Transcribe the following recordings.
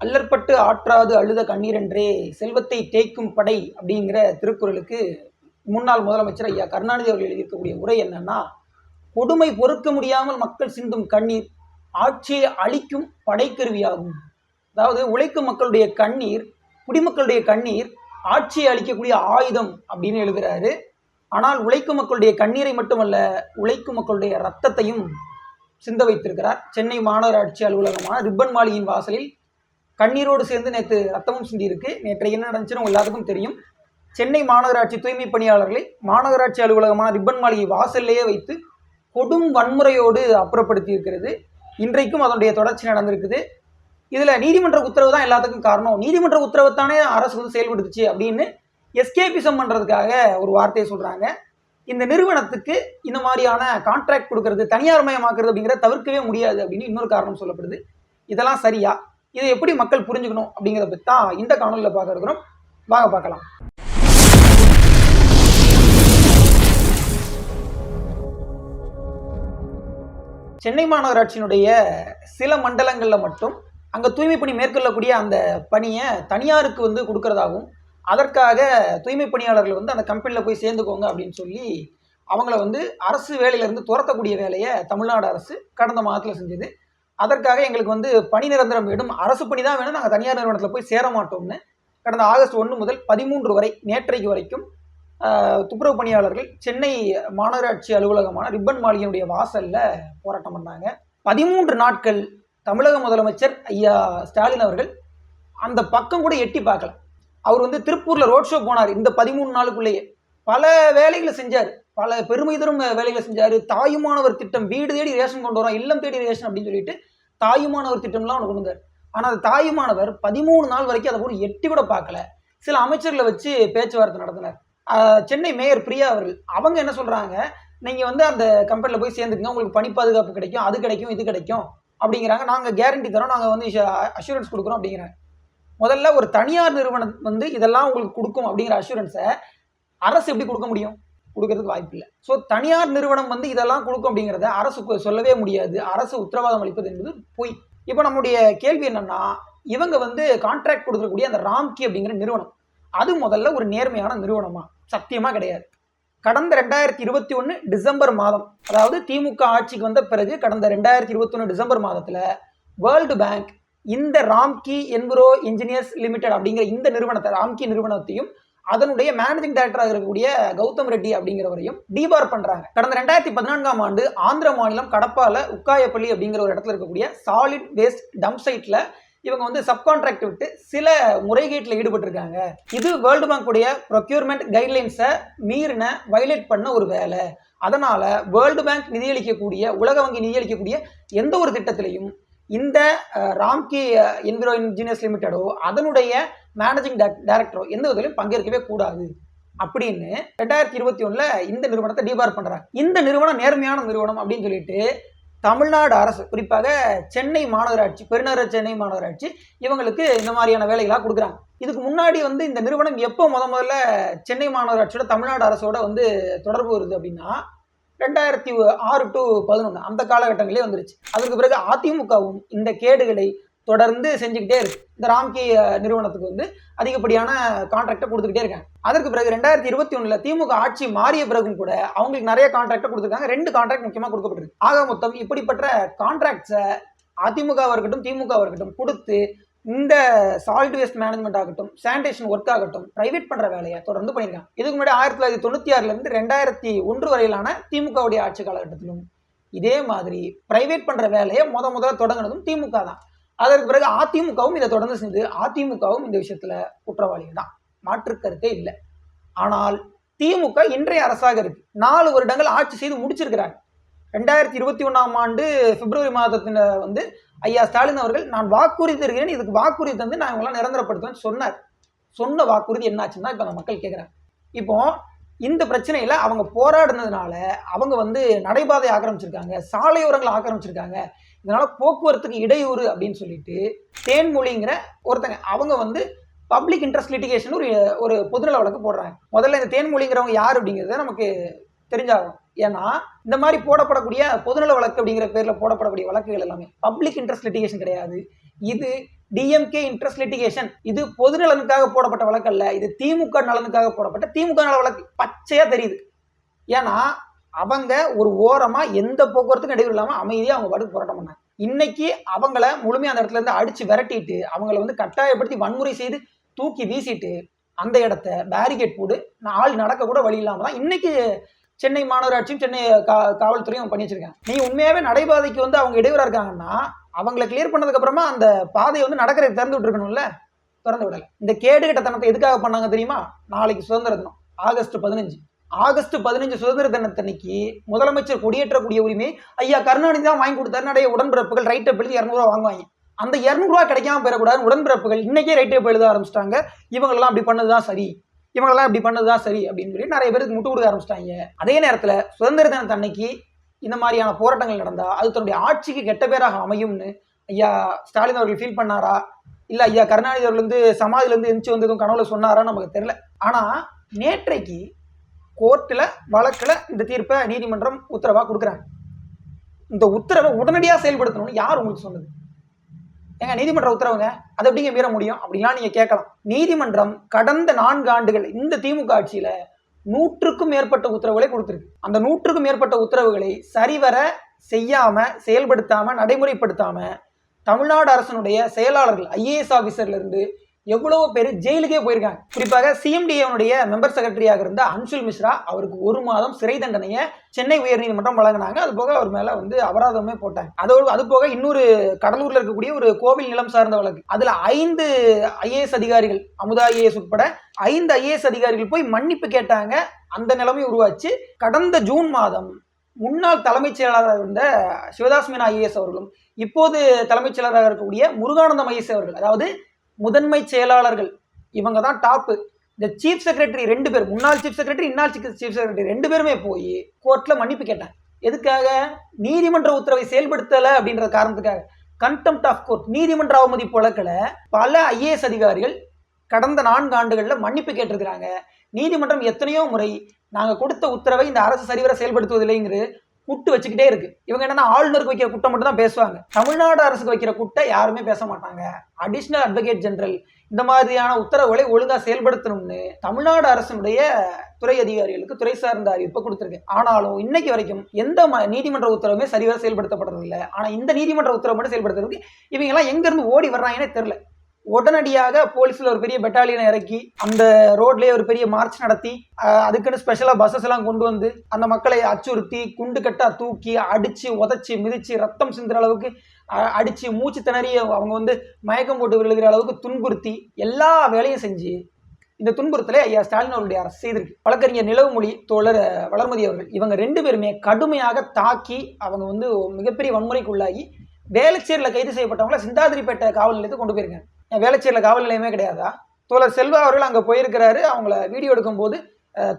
அல்லற்பட்டு ஆற்றாது அழுத கண்ணீரென்றே செல்வத்தை தேய்க்கும் படை அப்படிங்கிற திருக்குறளுக்கு முன்னாள் முதலமைச்சர் ஐயா கருணாநிதி அவர்கள் எழுதியிருக்கக்கூடிய உரை என்னன்னா கொடுமை பொறுக்க முடியாமல் மக்கள் சிந்தும் கண்ணீர் ஆட்சியை அழிக்கும் படைக்கருவியாகும். அதாவது உழைக்கும் மக்களுடைய கண்ணீர் குடிமக்களுடைய கண்ணீர் ஆட்சியை அளிக்கக்கூடிய ஆயுதம் அப்படின்னு எழுதுகிறாரு ஆனால் உழைக்கும் மக்களுடைய கண்ணீரை மட்டுமல்ல உழைக்கும் மக்களுடைய ரத்தத்தையும் சிந்த வைத்திருக்கிறார் சென்னை மாநகராட்சி அலுவலகமான ரிப்பன் மாளிகையின் வாசலில் கண்ணீரோடு சேர்ந்து நேற்று ரத்தமும் சிந்தியிருக்கு. நேற்று என்ன நடந்துச்சுன்னு உங்க எல்லாத்துக்கும் தெரியும். சென்னை மாநகராட்சி தூய்மை பணியாளர்களை மாநகராட்சி அலுவலகமான ரிப்பன் மாளிகை வாசல்லையே வைத்து கொடும் வன்முறையோடு அப்புறப்படுத்தி இருக்கிறது இன்றைக்கும் அதனுடைய தொடர்ச்சி நடந்திருக்குது. இதில் நீதிமன்ற உத்தரவு தான் எல்லாத்துக்கும் காரணம். நீதிமன்ற உத்தரவு தானே அரசு வந்து செயல்படுத்துச்சு அப்படின்னு எஸ்கேபிசம் பண்ணுறதுக்காக ஒரு வார்த்தையை சொல்கிறாங்க இந்த நிறுவனத்துக்கு இந்த மாதிரியான கான்ட்ராக்ட் கொடுக்கறது தனியார் மயமாக்குறது அப்படிங்கிறத தவிர்க்கவே முடியாது அப்படின்னு இன்னொரு காரணம் சொல்லப்படுது. இதெல்லாம் சரியா? இதை எப்படி மக்கள் புரிஞ்சுக்கணும் அப்படிங்கிறத பற்றி தான் இந்த காணொலியில் பார்க்க இருக்கிறோம். வாங்க பார்க்கலாம். சென்னை மாநகராட்சியினுடைய சில மண்டலங்களில் மட்டும் அங்கே தூய்மை பணி மேற்கொள்ளக்கூடிய அந்த பணியை தனியாருக்கு வந்து கொடுக்கறதாகவும் அதற்காக தூய்மை பணியாளர்கள் வந்து அந்த கம்பெனியில் போய் சேர்ந்துக்கோங்க அப்படின்னு சொல்லி அவங்கள வந்து அரசு வேலையிலேருந்து துரத்தக்கூடிய வேலையை தமிழ்நாடு அரசு கடந்த மாதத்தில் செஞ்சது. அதற்காக எங்களுக்கு வந்து பணி நிரந்தரம் வேணும். அரசு பணி தான் வேணும். நாங்கள் தனியார் நிறுவனத்தில் போய் சேர மாட்டோம்னு. கடந்த ஆகஸ்ட் ஒன்று முதல் பதிமூன்று வரை நேற்றைக்கு வரைக்கும் துப்புரவு பணியாளர்கள் சென்னை மாநகராட்சி அலுவலகமான ரிப்பன் மாளிகையினுடைய வாசல்ல போராட்டம் பண்ணாங்க. பதிமூன்று நாட்கள் தமிழக முதலமைச்சர் ஐயா ஸ்டாலின் அவர்கள் அந்த பக்கம் கூட எட்டி பார்க்கல. அவர் வந்து திருப்பூரில் ரோட் ஷோ போனார். இந்த பதிமூணு நாளுக்குள்ளேயே. பல வேலைகளை செஞ்சார். பல பெருமை தரும் வேலைகளை செஞ்சார். தாயுமானவர் திட்டம் வீடு தேடி ரேஷன் கொண்டு வரோம் இல்லம் தேடி ரேஷன் அப்படின்னு சொல்லிட்டு தாயுமானவர் திட்டம்லாம் ஒன்று கொண்டு வந்தார். ஆனால் அந்த தாயுமானவர் பதிமூணு நாள் வரைக்கும் அதை கூட எட்டி கூட பார்க்கல. சில அமைச்சர்களை வச்சு பேச்சுவார்த்தை நடத்தினார். சென்னை மேயர் பிரியா அவர்கள் அவங்க என்ன சொல்கிறாங்க நீங்கள் வந்து அந்த கம்பெனியில் போய் சேர்ந்துக்குங்க உங்களுக்கு பணி பாதுகாப்பு கிடைக்கும் அது கிடைக்கும் இது கிடைக்கும் அப்படிங்கிறாங்க. நாங்கள் கேரண்டி தரோம் நாங்கள் வந்து அஷூரன்ஸ் கொடுக்குறோம் அப்படிங்கிறாங்க. முதல்ல ஒரு தனியார் நிறுவனம் வந்து இதெல்லாம் உங்களுக்கு கொடுக்கும் அப்படிங்கிற அஷூரன்ஸை அரசு எப்படி கொடுக்க முடியும்? கொடுக்கறதுக்கு வாய்ப்பு இல்லை. ஸோ தனியார் நிறுவனம் வந்து இதெல்லாம் கொடுக்கும் அப்படிங்கிறத அரசு சொல்லவே முடியாது. அரசு உத்தரவாதம் அளிப்பது என்பது பொய். இப்போ நம்முடைய கேள்வி என்னன்னா இவங்க வந்து கான்ட்ராக்ட் கொடுக்கக்கூடிய அந்த ராம்கி அப்படிங்கிற நிறுவனம். அது முதல்ல ஒரு நேர்மையான நிறுவனமா? சத்தியமா கிடையாது. கடந்த ரெண்டாயிரத்தி இருபத்தி ஒன்று டிசம்பர் மாதம் அதாவது திமுக ஆட்சிக்கு வந்த பிறகு கடந்த ரெண்டாயிரத்தி இருபத்தொன்று டிசம்பர் மாதத்தில் வேர்ல்டு பேங்க் இந்த ராம்கி என்விரோ இன்ஜினியர்ஸ் லிமிடெட் அப்படிங்கிற இந்த நிறுவனத்தை ராம்கி நிறுவனத்தையும் அதனுடைய மேனேஜிங் டைரக்டராக இருக்கக்கூடிய கௌதம் ரெட்டி அப்படிங்கிறவரையும் டிபார் பண்றாங்க. கடந்த ரெண்டாயிரத்தி பதினான்காம் ஆண்டு ஆந்திர மாநிலம் கடப்பால உக்காயப்பள்ளி அப்படிங்கிற ஒரு இடத்துல இருக்கக்கூடிய சாலிட் வேஸ்ட் டம்ப் சைட்ல இவங்க வந்து சப்கான்ட்ராக்ட் விட்டு சில முறைகேட்டில் ஈடுபட்டிருக்காங்க. இது வேர்ல்டு பேங்க் உடைய ப்ரொக்யூர்மெண்ட் கைட்லைன்ஸை மீறின வயலேட் பண்ண ஒரு வேலை. அதனால வேர்ல்டு பேங்க் நிதியளிக்கக்கூடிய உலக வங்கி நிதியளிக்கக்கூடிய எந்த ஒரு திட்டத்திலையும் இந்த ராம்கி என்விரோ இன்ஜினியர்ஸ் லிமிட்டடோ அதனுடைய மேனேஜிங் டைரக்டரோ எந்த விதத்திலையும் பங்கேற்கவே கூடாது. அப்படின்னு ரெண்டாயிரத்தி இருபத்தி ஒன்றில் இந்த நிறுவனத்தை டிபார் பண்றாங்க இந்த நிறுவனம் நேர்மையான நிறுவனம் அப்படின்னு சொல்லிட்டு தமிழ்நாடு அரசு குறிப்பாக சென்னை மாநகராட்சி பெருநகர சென்னை மாநகராட்சி இவங்களுக்கு இந்த மாதிரியான வேலைகளாக கொடுக்குறாங்க. இதுக்கு முன்னாடி வந்து இந்த நிறுவனம் எப்போ முத முதல்ல சென்னை மாநகராட்சியோட தமிழ்நாடு அரசோட வந்து தொடர்பு வருது அப்படின்னா ரெண்டாயிரத்தி ஆறு டு பதினொன்று அந்த காலகட்டங்களே வந்துருச்சு. அதுக்கு பிறகு அதிமுகவும் இந்த கேடுகளை தொடர்ந்து செஞ்சுக்கிட்டே இருக்கு. இந்த ராம்கி நிறுவனத்துக்கு வந்து அதிகப்படியான கான்ட்ராக்டை கொடுத்துக்கிட்டே இருக்காங்க. அதற்கு பிறகு ரெண்டாயிரத்தி இருபத்தி ஒன்றில் திமுக ஆட்சி மாறிய பிறகும் கூட அவங்களுக்கு நிறைய கான்ட்ராக்டை கொடுத்துருக்காங்க. ரெண்டு கான்ட்ராக்ட் முக்கியமாக கொடுக்கப்பட்டிருக்கு. ஆக மொத்தம் இப்படிப்பட்ட கான்ட்ராக்ட்ஸை அதிமுகவாக இருக்கட்டும் திமுகவாக இருக்கட்டும் கொடுத்து இந்த சாலிட் வேஸ்ட் மேனேஜ்மெண்ட் ஆகட்டும் சானிடேஷன் ஒர்க் ஆகட்டும் பிரைவேட் பண்ற வேலையை தொடர்ந்து பண்ணியிருக்காங்க. இதுக்கு முன்னாடி ஆயிரத்தி தொள்ளாயிரத்தி தொண்ணூத்தி ஆறுல இருந்து ரெண்டாயிரத்தி ஒன்று வரையிலான திமுகவுடைய ஆட்சி காலகட்டத்திலும் இதே மாதிரி பிரைவேட் பண்ற வேலையை முத முதல்ல தொடங்கினதும் திமுக தான். அதற்கு பிறகு அதிமுகவும் இதை தொடர்ந்து செஞ்சது. அதிமுகவும் இந்த விஷயத்துல குற்றவாளிகள் தான் மாற்று கருத்தே இல்லை. ஆனால் திமுக இன்றைய அரசாக இருக்கு. நாலு வருடங்கள் ஆட்சி செய்து முடிச்சிருக்கிறாங்க. ரெண்டாயிரத்தி இருபத்தி ஒன்றாம் ஆண்டு பிப்ரவரி மாதத்தில் வந்து ஐயா ஸ்டாலின் அவர்கள் நான் வாக்குறுதி தருகிறேன் இதுக்கு வாக்குறுதி தந்து நான் இவங்களாம் நிரந்தரப்படுத்துவேன்னு சொன்னார். சொன்ன வாக்குறுதி என்னாச்சுன்னா இப்போ நான் மக்கள் கேட்குறாங்க இப்போ இந்த பிரச்சனையில் அவங்க போராடினதுனால அவங்க வந்து நடைபாதை ஆக்கிரமிச்சிருக்காங்க சாலையோரங்களை ஆக்கிரமிச்சிருக்காங்க இதனால் போக்குவரத்துக்கு இடையூறு அப்படின்னு சொல்லிட்டு தேன்மொழிங்கிற ஒருத்தங்க அவங்க வந்து பப்ளிக் இன்ட்ரெஸ்ட் லிட்டிகேஷன் ஒரு ஒரு பொதுநல வழக்கு போடுறாங்க. முதல்ல இந்த தேன்மொழிங்கிறவங்க யார் அப்படிங்கிறத நமக்கு தெரிஞ்சாகும் ஏன்னா இந்த மாதிரி போடப்படக்கூடிய பொதுநல வழக்கு அப்படிங்கிற பேர்ல போடப்படக்கூடிய வழக்குகள் எல்லாமே பப்ளிக் இன்ட்ரெஸ்ட் லிட்டிகேஷன் கிடையாது. இது டிஎம்கே இன்ட்ரெஸ்ட் லிட்டிகேஷன் இது பொது நலனுக்காக போடப்பட்ட வழக்கு அல்ல இது திமுக நலனுக்காக போடப்பட்ட திமுக நல வழக்கு. பச்சையா தெரியுது. ஏன்னா அவங்க ஒரு ஓரமா எந்த போக்குவரத்துக்கும் இடையூறு இல்லாம அமைதியா அவங்க பாட்டுக்கு போராட்டம் பண்ணாங்க. இன்னைக்கு அவங்கள முழுமையா அந்த இடத்துல இருந்து அடிச்சு விரட்டிட்டு அவங்கள வந்து கட்டாயப்படுத்தி வன்முறை செய்து தூக்கி வீசிட்டு அந்த இடத்த பேரிகேட் போடு நான் ஆள் நடக்க கூட வழி இல்லாம தான். இன்னைக்கு சென்னை மாநகராட்சியும் சென்னை கா காவல்துறையும் அவங்க பண்ணி வச்சிருக்காங்க. நீ உண்மையாவே நடைபாதைக்கு வந்து அவங்க இடையூறா இருக்காங்கன்னா அவங்கள கிளியர் பண்ணதுக்கு அப்புறமா அந்த பாதையை வந்து நடக்கிறத திறந்து விட்டுருக்கணும்ல? திறந்து விடல. இந்த கேடுகட்டத்தனத்தை எதுக்காக பண்ணாங்க தெரியுமா? நாளைக்கு சுதந்திர தினம் ஆகஸ்ட் பதினஞ்சு. ஆகஸ்ட் பதினஞ்சு சுதந்திர தினத்தன்னைக்கு முதலமைச்சர் கொடியேற்றக்கூடிய உரிமை ஐயா கருணாநிதி தான் வாங்கி கொடுத்தாரு நிறைய உடன்பிறப்புகள் ரைட்டை எழுதி இரநூறுவா வாங்குவாங்க. அந்த இரநூறுவா கிடைக்காம பெறக்கூடாது உடன்பிறப்புகள் இன்னைக்கே ரைட்டை எழுத ஆரம்பிச்சிட்டாங்க. இவங்கெல்லாம் அப்படி பண்ணதுதான் சரி. இவங்களெல்லாம் இப்படி பண்ணதுதான் சரி அப்படின்னு சொல்லி நிறைய பேருக்கு முட்டு கொடுக்க ஆரம்பிச்சிட்டாங்க. அதே நேரத்தில் சுதந்திர தினத்தன்னைக்கு இந்த மாதிரியான போராட்டங்கள் நடந்தால் அது தன்னுடைய ஆட்சிக்கு கெட்ட பேராக அமையும்னு ஐயா ஸ்டாலின் அவர்கள் ஃபீல் பண்ணாரா? இல்லை ஐயா கருணாநிதி அவர்கள் வந்து சமாதியில எந்திரிச்சு வந்ததும் கனவுல சொன்னாரான்னு நமக்கு தெரியல. ஆனால் நேற்றைக்கு கோர்ட்டில் வழக்கில் இந்த தீர்ப்பை நீதிமன்றம் உத்தரவாக கொடுக்குறாங்க. இந்த உத்தரவை உடனடியாக செயல்படுத்தணும்னு யார் உங்களுக்கு சொன்னது? ஏங்க நீதிமன்ற உத்தரவுங்க? அதை எப்படிங்க மீற முடியும்? அப்படிலாம் நீங்க கேட்கலாம். நீதிமன்றம் கடந்த நான்கு ஆண்டுகள் இந்த திமுக ஆட்சியில நூற்றுக்கும் மேற்பட்ட உத்தரவுகளை கொடுத்துருக்கு. அந்த நூற்றுக்கும் மேற்பட்ட உத்தரவுகளை சரிவர செய்யாம செயல்படுத்தாம நடைமுறைப்படுத்தாம தமிழ்நாடு அரசனுடைய செயலாளர்கள் ஐஏஎஸ் ஆபீசர்ல இருந்து எவ்வளவோ பேர் ஜெயிலுக்கே போயிருக்காங்க. குறிப்பாக சிஎம்டிஏனுடைய மெம்பர் செக்ரட்டரியாக இருந்த அன்சுல் மிஸ்ரா அவருக்கு ஒரு மாதம் சிறை தண்டனையை சென்னை உயர்நீதிமன்றம் வழங்கினாங்க. அது போக அவர் மேல வந்து அபராதமே போட்டாங்க. அதோடு அது போக இன்னொரு கடலூர்ல இருக்கக்கூடிய ஒரு கோவில் நிலம் சார்ந்த வழக்கு. அதுல ஐந்து ஐஏஎஸ் அதிகாரிகள் அமுதா ஐஏஎஸ் உட்பட ஐந்து ஐஏஎஸ் அதிகாரிகள் போய் மன்னிப்பு கேட்டாங்க. அந்த நிலைமை உருவாச்சு. கடந்த ஜூன் மாதம் முன்னாள் தலைமைச் செயலாளராக இருந்த சிவதாஸ் மீனா ஐஏஎஸ் அவர்களும் இப்போது தலைமைச் செயலராக இருக்கக்கூடிய முருகானந்தம் ஐஏஎஸ் அவர்கள் அதாவது முதன்மை செயலாளர்கள். இவங்க தான் டாப்பு இந்த சீஃப் செக்ரட்டரி ரெண்டு பேர் முன்னாள் சீஃப் செக்ரட்டரி இன்னாள் சீஃப் செக்ரட்டரி ரெண்டு பேருமே போய் கோர்ட்டில் மன்னிப்பு கேட்டாங்க. எதுக்காக? நீதிமன்ற உத்தரவை செயல்படுத்தலை அப்படின்ற காரணத்துக்காக. கண்டெம்ட் ஆஃப் கோர்ட் நீதிமன்ற அவமதி புழக்கில் பல ஐஏஎஸ் அதிகாரிகள் கடந்த நான்கு ஆண்டுகளில் மன்னிப்பு கேட்டிருக்கிறாங்க. நீதிமன்றம் எத்தனையோ முறை நாங்கள் கொடுத்த உத்தரவை இந்த அரசு சரிவர செயல்படுத்துவதில்லைங்கிறது குட்டு வச்சுக்கிட்டே இருக்கு. இவங்க என்னன்னா ஆளுநருக்கு வைக்கிற குட்டை மட்டும் தான் பேசுவாங்க. தமிழ்நாடு அரசுக்கு வைக்கிற குட்டை யாருமே பேச மாட்டாங்க. அடிஷனல் அட்வொகேட் ஜெனரல் இந்த மாதிரியான உத்தரவுகளை ஒழுங்கா செயல்படுத்தணும்னு தமிழ்நாடு அரசினுடைய துறை அதிகாரிகளுக்கு துறை சார்ந்த அறிவிப்பை கொடுத்துருக்கு. ஆனாலும் இன்னைக்கு வரைக்கும் எந்த ம- நீதிமன்ற உத்தரவுமே சரிவர செயல்படுத்தப்படுறது இல்லை ஆனா இந்த நீதிமன்ற உத்தரவு மட்டும் செயல்படுத்துறதுக்கு இவங்க எல்லாம் எங்க இருந்து ஓடி வர்றாங்கன்னே தெரியல. உடனடியாக போலீஸ்ல ஒரு பெரிய பெட்டாலியனை இறக்கி அந்த ரோட்லயே ஒரு பெரிய மார்ச் நடத்தி அதுக்குன்னு ஸ்பெஷலா பஸ்ஸஸ் எல்லாம் கொண்டு வந்து அந்த மக்களை அச்சுறுத்தி குண்டு கட்டா தூக்கி அடிச்சு உதச்சி மிதிச்சு ரத்தம் சிந்துற அளவுக்கு அடிச்சு மூச்சு திணறி அவங்க வந்து மயக்கம் போட்டு விழுகிற அளவுக்கு துன்புறுத்தி எல்லா வேலையும் செஞ்சு இந்த துன்புறுத்தலை ஐயா ஸ்டாலின் அவருடைய அரசு செய்திருக்கு. வழக்கறிஞர் நிலவுமொழி தோழர் வளர்மதி அவர்கள் இவங்க ரெண்டு பேருமே கடுமையாக தாக்கி அவங்க வந்து மிகப்பெரிய வன்முறைக்கு உள்ளாகி வேலைச்சேரியில் கைது செய்யப்பட்டவங்கள சிந்தாதிரிப்பேட்டை காவல் நிலையத்துக்கு கொண்டு போயிருக்காங்க. வேளச்சேரியில் காவல் நிலையமே கிடையாதா? தோழர் செல்வா அவர்கள் அங்கே போயிருக்கிறாரு. அவங்கள வீடியோ எடுக்கும்போது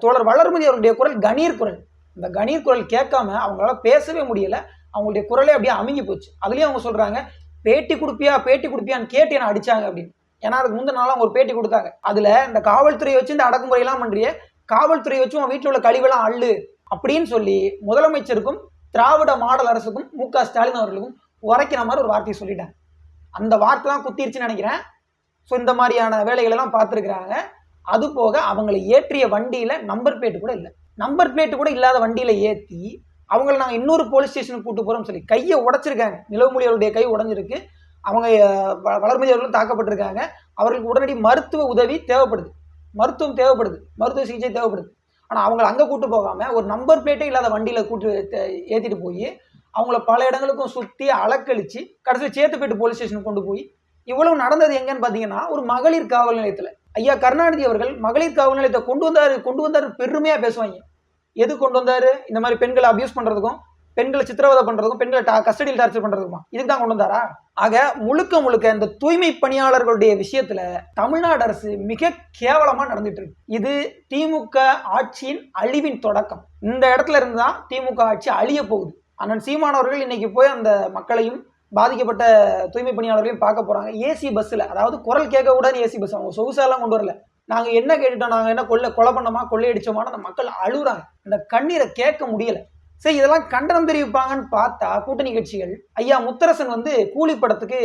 தோழர் வளர்மதி அவருடைய குரல் கணீர் குரல். இந்த கணீர் குரல் கேட்காம அவங்களால பேசவே முடியல. அவங்களுடைய குரலே அப்படியே அமுங்கி போச்சு. அதுலேயும் அவங்க சொல்கிறாங்க பேட்டி கொடுப்பியா பேட்டி கொடுப்பியான்னு கேட்டு என்ன அடிச்சாங்க அப்படின்னு. ஏன்னா அதுக்கு முந்தின நாள் அவங்க ஒரு பேட்டி கொடுத்தாங்க. அதில் இந்த காவல்துறையை வச்சு இந்த அடக்குமுறையெல்லாம் பண்ணுறிய காவல்துறையை வச்சு உன் வீட்டில் உள்ள கழிவெல்லாம் அள்ளு அப்படின்னு சொல்லி முதலமைச்சருக்கும் திராவிட மாடல் அரசுக்கும் மு க ஸ்டாலின் அவர்களுக்கும் உரைக்கிற மாதிரி ஒரு வார்த்தையை சொல்லிட்டாங்க. அந்த வார்த்தை தான் குத்திருச்சுன்னு நினைக்கிறேன். ஸோ இந்த மாதிரியான வேலைகள் எல்லாம் பார்த்துருக்குறாங்க. அது போக அவங்களை ஏற்றிய வண்டியில் நம்பர் பிளேட் கூட இல்லை. நம்பர் பிளேட் கூட இல்லாத வண்டியில் ஏற்றி அவங்கள நாங்கள் இன்னொரு போலீஸ் ஸ்டேஷனுக்கு கூட்டு போகிறோம்னு சொல்லி கையை உடைச்சிருக்காங்க. நிலவுமொழி அவருடைய கை உடஞ்சிருக்கு. அவங்க வ- வளர்மதி அவர்களும் தாக்கப்பட்டிருக்காங்க. அவர்களுக்கு உடனடி மருத்துவ உதவி தேவைப்படுது. மருத்துவம் தேவைப்படுது. மருத்துவ சிகிச்சை தேவைப்படுது. ஆனால் அவங்கள அங்கே கூட்டு போகாமல் ஒரு நம்பர் பிளேட்டே இல்லாத வண்டியில் கூட்டு ஏற்றிட்டு போய் அவங்கள பல இடங்களுக்கும் சுற்றி அலக்கழிச்சு கடைசியில் சேத்துப்பேட்டு போலீஸ் ஸ்டேஷனுக்கு கொண்டு போய் இவ்வளவு நடந்தது எங்கன்னு பார்த்தீங்கன்னா ஒரு மகளிர் காவல் நிலையத்தில். ஐயா கருணாநிதி அவர்கள் மகளிர் காவல் நிலையத்தை கொண்டு வந்தாரு கொண்டு வந்தார் பெருமையாக பேசுவாங்க. எது கொண்டு வந்தார்? இந்த மாதிரி பெண்களை அபியூஸ் பண்ணுறதுக்கும் பெண்களை சித்திரவதை பண்ணுறதுக்கும் பெண்களை கஸ்டடியில் டார்ச்சர் பண்ணுறதுக்குமா இதுக்கு தான் கொண்டு வந்தாரா? ஆக முழுக்க முழுக்க இந்த தூய்மை பணியாளர்களுடைய விஷயத்தில் தமிழ்நாடு அரசு மிக கேவலமாக நடந்துட்டு இருக்கு. இது திமுக ஆட்சியின் அழிவின் தொடக்கம். இந்த இடத்துல இருந்து தான் திமுக ஆட்சி அழிய போகுது. அண்ணன் சீமானவர்கள் இன்னைக்கு போய் அந்த மக்களையும் பாதிக்கப்பட்ட தூய்மை பணியாளர்களையும் பார்க்க போறாங்க. ஏசி பஸ்ஸில் அதாவது குரல் கேட்க கூடாது ஏசி பஸ் அவங்க சொகுசாலாம் கொண்டு வரல. நாங்கள் என்ன கேட்டுட்டோம்? நாங்கள் என்ன கொள்ளை கொலை பண்ணோமா கொள்ளையடிச்சோமான்னு அந்த மக்கள் அழுகுறாங்க. அந்த கண்ணீரை கேட்க முடியல. சரி இதெல்லாம் கண்டனம் தெரிவிப்பாங்கன்னு பார்த்தா கூட்டணி கட்சிகள் ஐயா முத்தரசன் வந்து கூலி படத்துக்கு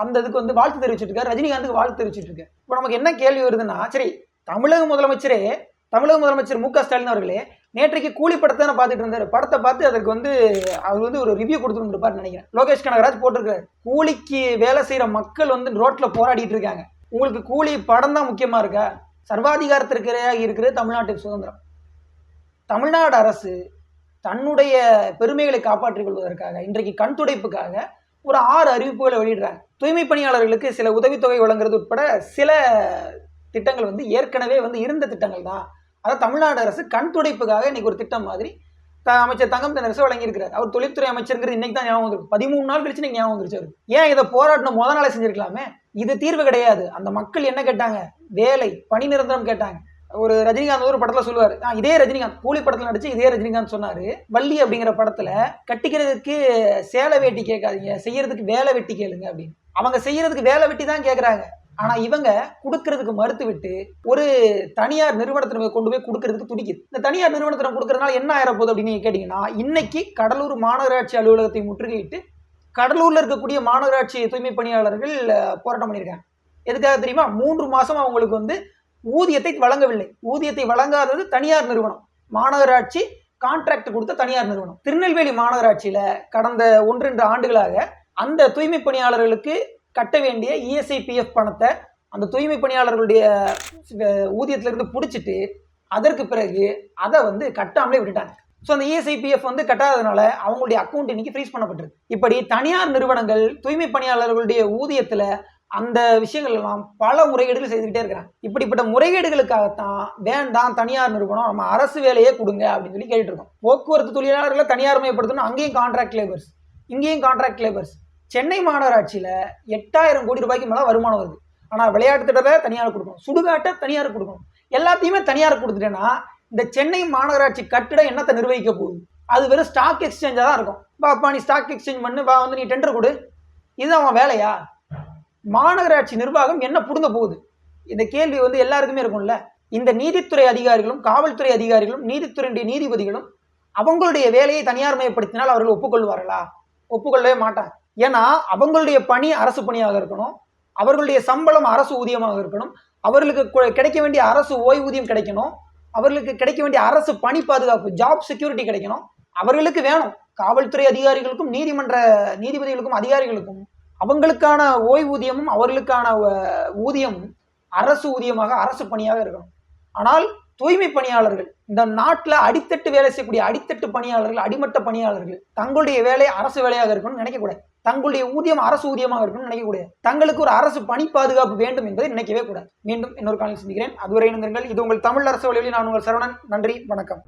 அந்த இதுக்கு வந்து வாழ்த்து தெரிவிச்சுட்டு இருக்காரு. ரஜினிகாந்துக்கு வாழ்த்து தெரிவிச்சுட்டு இருக்காரு. இப்போ நமக்கு என்ன கேள்வி வருதுன்னா சரி தமிழக முதலமைச்சரே தமிழக முதலமைச்சர் மு க ஸ்டாலின் அவர்களே நேற்றைக்கு கூலி படத்தை தானே பார்த்துட்டு இருந்தார். படத்தை பார்த்து அதற்கு வந்து அவர் வந்து ஒரு ரிவ்யூ கொடுத்துருப்பாரு நினைக்கிறேன். லோகேஷ் கனகராஜ் போட்டிருக்காரு. கூலிக்கு வேலை செய்யற மக்கள் வந்து ரோட்ல போராடிட்டு இருக்காங்க. உங்களுக்கு கூலி படம் தான் முக்கியமா இருக்கா? சர்வாதிகாரத்திற்கு இருக்கிற தமிழ்நாட்டுக்கு சுதந்திரம். தமிழ்நாடு அரசு தன்னுடைய பெருமைகளை காப்பாற்றிக் கொள்வதற்காக இன்றைக்கு கண் துடைப்புக்காக ஒரு ஆறு அறிவிப்புகளை வெளியிடுறாங்க. தூய்மை பணியாளர்களுக்கு சில உதவித்தொகை வழங்குறது உட்பட சில திட்டங்கள் வந்து ஏற்கனவே வந்து இருந்த திட்டங்கள் தான். அதாவது தமிழ்நாடு அரசு கண் துடைப்புக்காக இன்னைக்கு ஒரு திட்டம் மாதிரி த- அமைச்சர் தங்கம் தென்னரசு வழங்கியிருக்கிறார். அவர் தொழில்துறை அமைச்சருங்கிறது இன்னைக்கு தான் ஞாபகம் வந்துருக்கு பதிமூணு நாள் கழிச்சு இன்னைக்கு ஞாபகம் வந்துருச்சு அவருக்கு. ஏன் இதை போராட்டம் முத நாளே செஞ்சிருக்கலாமே? இது தீர்வு கிடையாது. அந்த மக்கள் என்ன கேட்டாங்க? வேலை பணி நிரந்தரம் கேட்டாங்க. ஒரு ரஜினிகாந்த் ஒரு படத்துல சொல்லுவார். "ஆ, இதே ரஜினிகாந்த் கூலி படத்துல நடிச்சு இதே ரஜினிகாந்த் சொன்னாரு. வள்ளி அப்படிங்கிற படத்துல கட்டிக்கிறதுக்கு சேலை வேட்டி கேட்காதீங்க செய்யறதுக்கு வேலை வெட்டி கேளுங்க அப்படின்னு. அவங்க செய்யறதுக்கு வேலை வெட்டி தான் கேட்குறாங்க ஆனா இவங்க கொடுக்கறதுக்கு மறுத்து விட்டு ஒரு தனியார் நிறுவனத்தின கொண்டு போய் கொடுக்கறதுக்கு துடிக்குது. இந்த தனியார் நிறுவனத்தினம் கொடுக்கறதுனால என்ன ஆயிர போகுது அப்படின்னு நீங்க கேட்டீங்கன்னா இன்னைக்கு கடலூர் மாநகராட்சி அலுவலகத்தை முற்றுகையிட்டு கடலூர்ல இருக்கக்கூடிய மாநகராட்சி தூய்மை பணியாளர்கள் போராட்டம் பண்ணியிருக்காங்க. எதுக்காக தெரியுமா? மூன்று மாசம் அவங்களுக்கு வந்து ஊதியத்தை வழங்கவில்லை. ஊதியத்தை வழங்காதது தனியார் நிறுவனம். மாநகராட்சி கான்ட்ராக்ட் கொடுத்த தனியார் நிறுவனம். திருநெல்வேலி மாநகராட்சியில கடந்த ஒன்றெண்டு ஆண்டுகளாக அந்த தூய்மை பணியாளர்களுக்கு கட்ட வேண்டிய இஎஸ்ஐபிஎஃப் பணத்தை அந்த தூய்மை பணியாளர்களுடைய ஊதியத்திலிருந்து பிடிச்சிட்டு அதற்கு பிறகு அதை வந்து கட்டாமலே விட்டுட்டாங்க. ஸோ அந்த இஎஸ்ஐபிஎஃப் வந்து கட்டாததுனால அவங்களுடைய அக்கௌண்ட் இன்னைக்கு ஃப்ரீஸ் பண்ணப்பட்டிருக்கு. இப்படி தனியார் நிறுவனங்கள் தூய்மை பணியாளர்களுடைய ஊதியத்தில் அந்த விஷயங்கள் எல்லாம் பல முறைகேடுகள் செய்துக்கிட்டே இருக்கிறாங்க. இப்படிப்பட்ட முறைகேடுகளுக்காகத்தான் வேண்டாம் தனியார் நிறுவனம் நம்ம அரசு வேலையே கொடுங்க அப்படின்னு சொல்லி கேட்டுருக்கோம் போக்குவரத்து தொழிலாளர்களை தனியார் மயப்படுத்தணும் அங்கேயும் கான்ட்ராக்ட் லேபர்ஸ் இங்கேயும் கான்ட்ராக்ட் லேபர்ஸ் சென்னை மாநகராட்சியில் எட்டாயிரம் கோடி ரூபாய்க்கு மேலே வருமானம் வருது. ஆனால் விளையாட்டு திட்டத்தை தனியார் கொடுக்கணும். சுடுகாட்டை தனியார் கொடுக்கணும். எல்லாத்தையுமே தனியார் கொடுத்துட்டேன்னா இந்த சென்னை மாநகராட்சி கட்டிடம் என்னத்தை நிர்வகிக்க போகுது? அது வெறும் ஸ்டாக் எக்ஸ்சேஞ்சாக தான் இருக்கும். பாப்பா நீ ஸ்டாக் எக்ஸ்சேஞ்ச் பண்ணு. வா வந்து நீ டெண்டர் கொடு. இதுதான் அவன் வேலையா? மாநகராட்சி நிர்வாகம் என்ன புடுங்க போகுது? இந்த கேள்வி வந்து எல்லாருக்குமே இருக்கும்ல. இந்த நீதித்துறை அதிகாரிகளும் காவல்துறை அதிகாரிகளும் நீதித்துறையுடைய நீதிபதிகளும் அவங்களுடைய வேலையை தனியார் மயப்படுத்தினால் அவர்கள் ஒப்புக்கொள்வார்களா? ஒப்புக்கொள்ளவே மாட்டாங்க. ஏன்னா அவங்களுடைய பணி அரசு பணியாக இருக்கணும். அவர்களுடைய சம்பளம் அரசு ஊதியமாக இருக்கணும். அவர்களுக்கு கிடைக்க வேண்டிய அரசு ஓய்வூதியம் கிடைக்கணும். அவர்களுக்கு கிடைக்க வேண்டிய அரசு பணி பாதுகாப்பு ஜாப் செக்யூரிட்டி கிடைக்கணும். அவர்களுக்கு வேணும். காவல்துறை அதிகாரிகளுக்கும் நீதிமன்ற நீதிபதிகளுக்கும் அதிகாரிகளுக்கும் அவங்களுக்கான ஓய்வூதியமும் அவர்களுக்கான ஊதியமும் அரசு ஊதியமாக அரசு பணியாக இருக்கணும். ஆனால் தூய்மை பணியாளர்கள் இந்த நாட்டில் அடித்தட்டு வேலை செய்யக்கூடிய அடித்தட்டு பணியாளர்கள் அடிமட்ட பணியாளர்கள் தங்களுடைய வேலை அரசு வேலையாக இருக்கணும்னு நினைக்கக்கூடாது தங்களுடைய ஊதியம் அரசு ஊதியமாக இருக்கணும்னு நினைக்கக்கூடாது தங்களுக்கு ஒரு அரசு பணி பாதுகாப்பு வேண்டும் என்பதை நினைக்கவே கூடாது. மீண்டும் இன்னொரு காலையில் சிந்திக்கிறேன். அதுவரை இணைந்திருங்கள். இது உங்கள் தமிழ் அரசு வழியில் நான் உங்கள் சரவணன். நன்றி. வணக்கம்.